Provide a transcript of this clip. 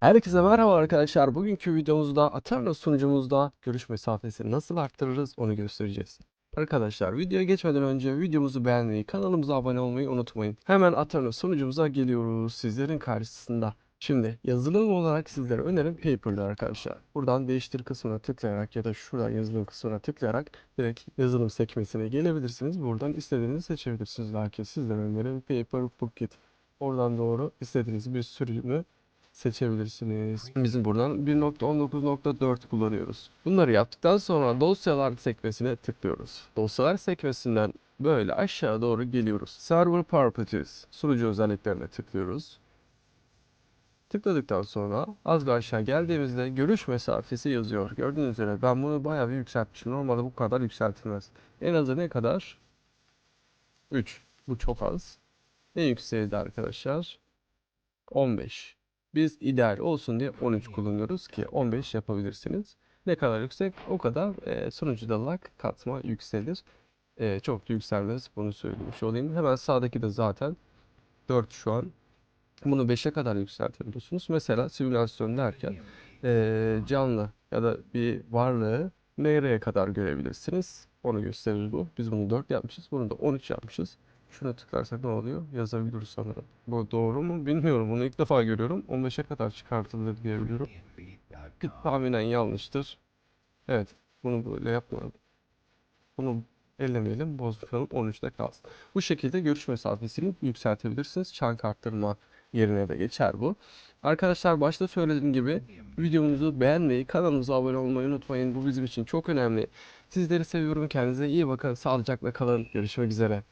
Herkese merhaba arkadaşlar. Bugünkü videomuzda Aterno sunucumuzda görüş mesafesini nasıl arttırırız onu göstereceğiz. Arkadaşlar videoya geçmeden önce videomuzu beğenmeyi, kanalımıza abone olmayı unutmayın. Hemen Aterno sunucumuza geliyoruz sizlerin karşısında. Şimdi yazılım olarak sizlere önerim Paper'lı arkadaşlar. Buradan değiştir kısmına tıklayarak ya da şuradan yazılım kısmına tıklayarak direkt yazılım sekmesine gelebilirsiniz. Buradan istediğinizi seçebilirsiniz. Lakin sizlere önerim Paper Bucket. Oradan doğru istediğiniz bir sürümü seçebilirsiniz. Bizim buradan 1.19.4 kullanıyoruz. Bunları yaptıktan sonra dosyalar sekmesine tıklıyoruz. Dosyalar sekmesinden böyle aşağı doğru geliyoruz. Server Properties sunucu özelliklerine tıklıyoruz. Tıkladıktan sonra az bir aşağı geldiğimizde görüş mesafesi yazıyor. Gördüğünüz üzere ben bunu bayağı bir yükseltmişim. Normalde bu kadar yükseltilmez. En azı ne kadar? 3. Bu çok az. En yükseği de arkadaşlar 15. Biz ideal olsun diye 13 kullanıyoruz ki 15 yapabilirsiniz. Ne kadar yüksek o kadar e, sunucuda lag katma yükselir. E, çok da yükselmez bunu söylemiş olayım. Hemen sağdaki de zaten 4 şu an. Bunu 5'e kadar yükseltebiliyorsunuz. Mesela simülasyon derken e, canlı ya da bir varlığı nereye kadar görebilirsiniz? Onu gösterir bu. Biz bunu 4 yapmışız. Bunu da 13 yapmışız. Şuna tıklarsak ne oluyor? Yazabilir sanırım. Bu doğru mu bilmiyorum. Bunu ilk defa görüyorum. 15'e kadar çıkartılır diye biliyorum. Tahminen yanlıştır. Evet. Bunu böyle yapmayalım. Bunu ellemeyelim. Bozmayalım. 13'te kalsın. Bu şekilde görüş mesafesini yükseltebilirsiniz. Çank arttırma yerine de geçer bu. Arkadaşlar başta söylediğim gibi videomuzu beğenmeyi, kanalımıza abone olmayı unutmayın. Bu bizim için çok önemli. Sizleri seviyorum. Kendinize iyi bakın. Sağlıcakla kalın. Görüşmek üzere.